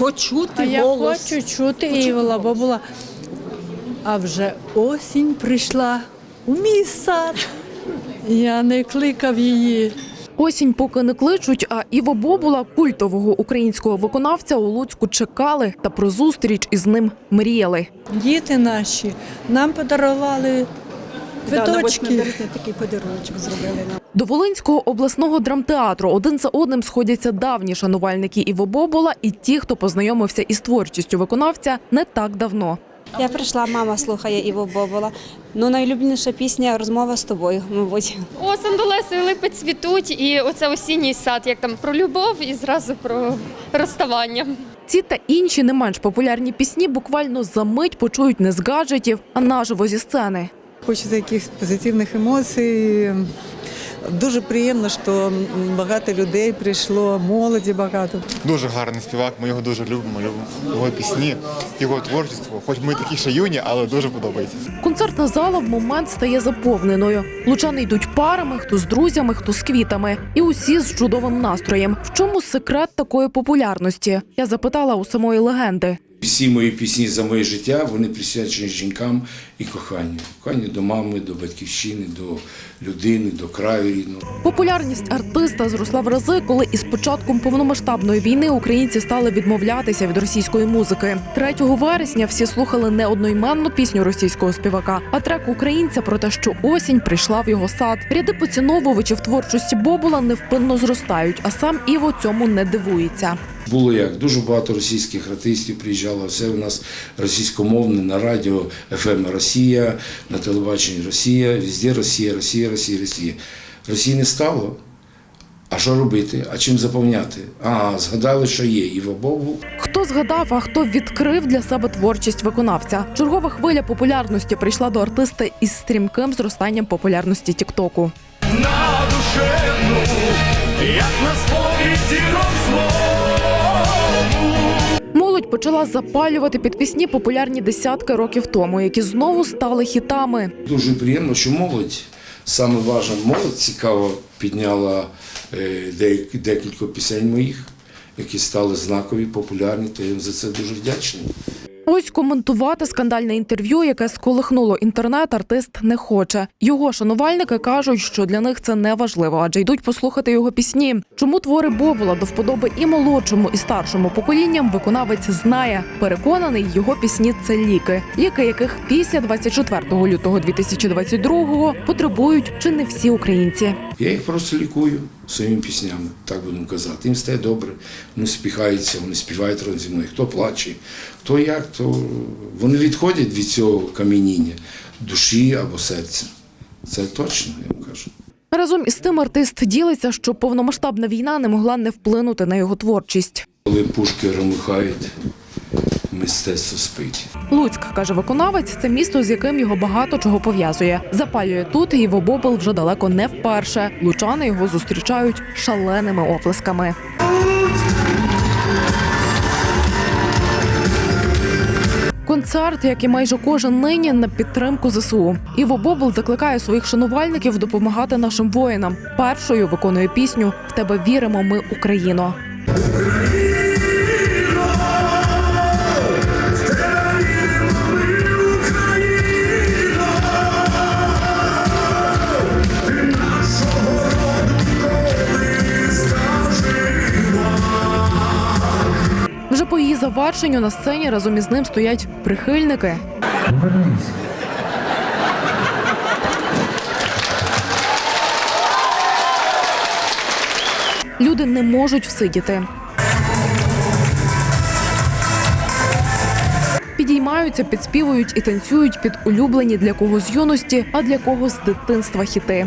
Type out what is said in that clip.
почути А я голос. хочу чути бо була. А вже осінь прийшла у мій сад. Я не кликав її. Осінь поки не кличуть, а Іво Бобула, культового українського виконавця, у Луцьку чекали та про зустріч із ним мріяли. Діти наші нам подарували Да, на 8 квиточки. березня такий подарунок зробили нам. До Волинського обласного драмтеатру один за одним сходяться давні шанувальники Іво Бобула і ті, хто познайомився із творчістю виконавця не так давно. Я прийшла, мама слухає Іво Бобола. Ну, найлюбленіша пісня розмова з тобою, мабуть. О, сандулеси липи цвітуть, і оце осінній сад, як там про любов і зразу про розставання. Ці та інші не менш популярні пісні буквально за мить почують не з гаджетів, а наживо зі сцени. Хочеться якихось позитивних емоцій. Дуже приємно, що багато людей прийшло, молоді багато. Дуже гарний співак, ми його дуже любимо, любимо його пісні, його творчество. Хоч ми такі ще юні, але дуже подобається. Концертна зала в момент стає заповненою. Лучани йдуть парами, хто з друзями, хто з квітами, і усі з чудовим настроєм. В чому секрет такої популярності? Я запитала у самої легенди. Всі мої пісні за моє життя вони присвячені жінкам і коханню. Коханню до мами, до батьківщини, до людини, до краю рідного. Популярність артиста зросла в рази, коли із початком повномасштабної війни українці стали відмовлятися від російської музики. 3 вересня всі слухали не одноіменну пісню російського співака, а трек українця про те, що осінь прийшла в його сад. Ряди поціновувачів творчості Бобула невпинно зростають, а сам Іво цьому не дивується. Було як дуже багато російських артистів приїжджало. Все у нас російськомовне на радіо ФМ Росія, на телебаченні Росія, везде Росія, Росія, Росія, Росія. Росії не стало. А що робити? А чим заповняти? А, згадали, що є Іво Бобул. Хто згадав, а хто відкрив для себе творчість виконавця? Чергова хвиля популярності прийшла до артиста із стрімким зростанням популярності Тіктоку. на душевну, як на сповіді розлому. Молодь почала запалювати під пісні популярні десятки років тому, які знову стали хітами. Дуже приємно, що молодь, саме важна молодь, цікаво підняла е, декілька пісень моїх, які стали знакові, популярні, я їм за це дуже вдячний. Ось коментувати скандальне інтерв'ю, яке сколихнуло інтернет, артист не хоче. Його шанувальники кажуть, що для них це не важливо, адже йдуть послухати його пісні. Чому твори Бобула до вподоби і молодшому, і старшому поколінням виконавець знає. Переконаний, його пісні це ліки, ліки яких після 24 лютого 2022-го потребують чи не всі українці. Я їх просто лікую своїми піснями, так будемо казати. Їм стає добре, вони спіхаються, вони співають разом зі мною. Хто плаче, хто як, то вони відходять від цього камініння душі або серця. Це точно, я вам кажу. Разом із тим артист ділиться, що повномасштабна війна не могла не вплинути на його творчість. Коли пушки ромихають, мистецтво спить. Луцьк, каже виконавець, це місто, з яким його багато чого пов'язує. Запалює тут і Бобл вже далеко не вперше. Лучани його зустрічають шаленими оплесками. Концерт, як і майже кожен нині, на підтримку ЗСУ. Іво Бобл закликає своїх шанувальників допомагати нашим воїнам. Першою виконує пісню В тебе віримо, ми Україно. Завершенню на сцені разом із ним стоять прихильники. Люди не можуть всидіти. Підіймаються, підспівують і танцюють під улюблені для когось з юності, а для когось з дитинства хіти.